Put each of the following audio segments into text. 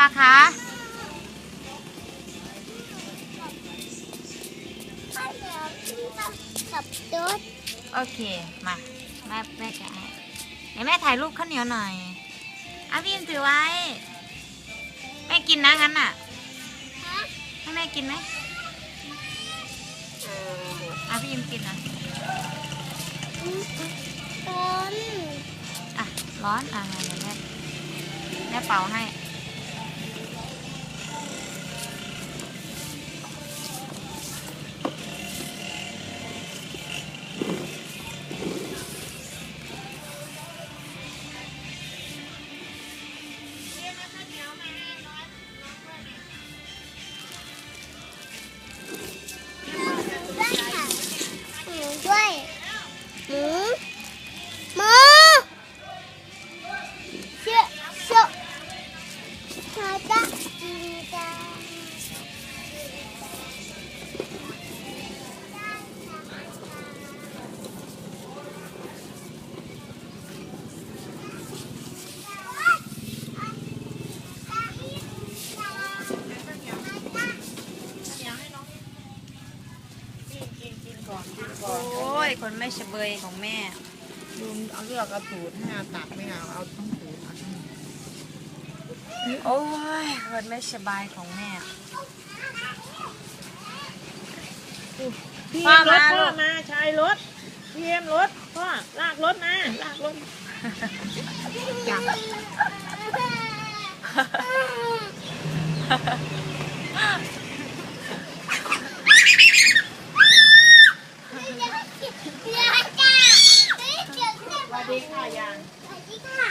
มาคะข้าวเหนียวที่กับกับตุ๊ดโอเค มาแม่แม่จะให้เดี๋ยวแม่ถ่ายรูปข้าวเหนียวหน่อยอะพี่อิมถือไว้ แม่กินนะงั้นอะฮะให้แม่กินไหมเอออะพี่อิมกินอะต้นอะ ร้อน อะเดี๋ยวแม่แม่เป่าให้ คนไม่เฉบยของแม่ ดูเอาเลือกเอาตูดให้เอาตัดไม่เอาเอาทั้งตูดเอาทั้งโอ้ยคนไม่สบายของแม่ พี่พ่อรมาถพ่ลูอกมาชายรถพี่เอ็มรถพ่อลากรถมาลากรถจับ เดี๋ยวจ้าเฮ้ยเดี๋ยวเดี๋ยว สวัสดีค่ะยาง สวัสดีค่ะ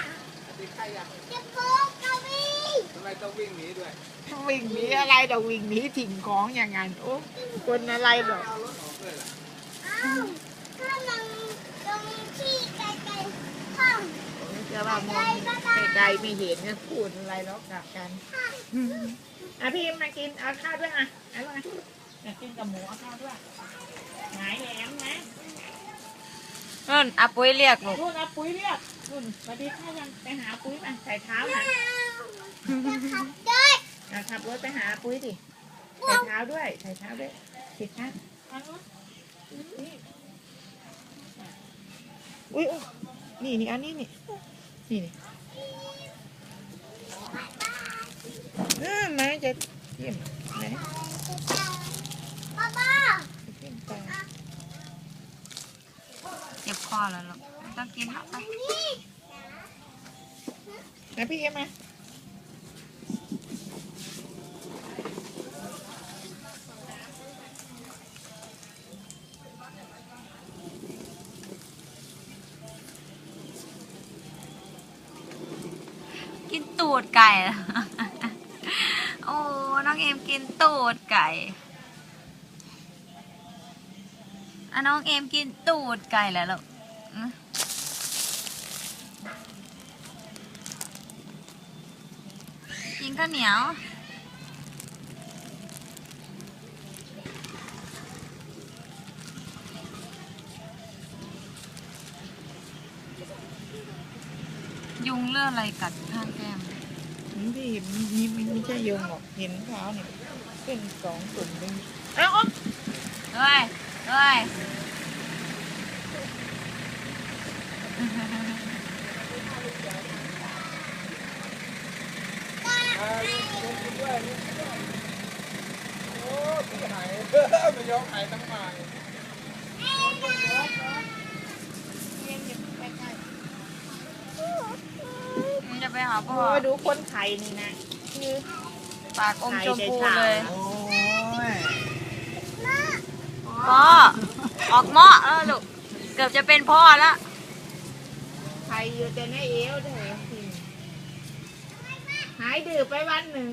จะโกงกะวี วิ่งหนีอะไรเดี๋ยววิ่งหนีถิ่งของอย่างนั้นโอ้คนอะไรหรอกอ้าวถ้ามันตรงที่ไกลๆห้องจะว่ามองไกลๆไม่เห็นก็พูดอะไรแล้วกลับกันอะพี่เอ็มมากินเอาข้าวด้วยอะเอาด้วยอยากกินกับหมูเอาข้าวด้วยหงายแหลมนะนุ่นอาปุ้ยเรียกลูกนู่นเอาปุ๋ยเรียกนู่นสวัสดีค่ะยังไปหาปุ๋ยมาใส่เท้ามาจะขับด้วย อะขับรถไปหาปุ๋ยดิใส่เท้าด้วยใส่เท้าด้วยผิดครับอันนู้นนี่อุ้ยอุ๊ยนี่นี่อันนี้นี่นี่นี่เออมาจะเยี่ยมไหนป้าป้าเยี่ยมไปเจ็บคอแล้วลูกไม่ต้องกินแล้วไปนี่นะพี่เอ็มมา กิน ตูดไก่ โอ้ น้องเอ็มกินตูดไก่อะน้องเอ็มกินตูดไก่แล้วลูกอื้อกินข้าวเหนียว ยุงเลือดอะไรกัดข้างแก้ม พี่เห็นนี่ไม่ใช่โยงหรอกเห็นขท้าเนี่ยเป็นสองกลุ่มหนึ่งเอ้าอมเฮ้ยเฮ้ยโอ้พี่หายไม่ยอมหายตั้งมา พ่อโอ้ยดูคนไข่นี่นะคือปากอมไข่ชมได้พูสาวเลยโอ้ยพ่อออกเหมาะแล้วลูกเกือบจะเป็นพ่อแล้วไข่อยู่แต่ในเอวเด้อหายดื้อไปวันหนึ่ง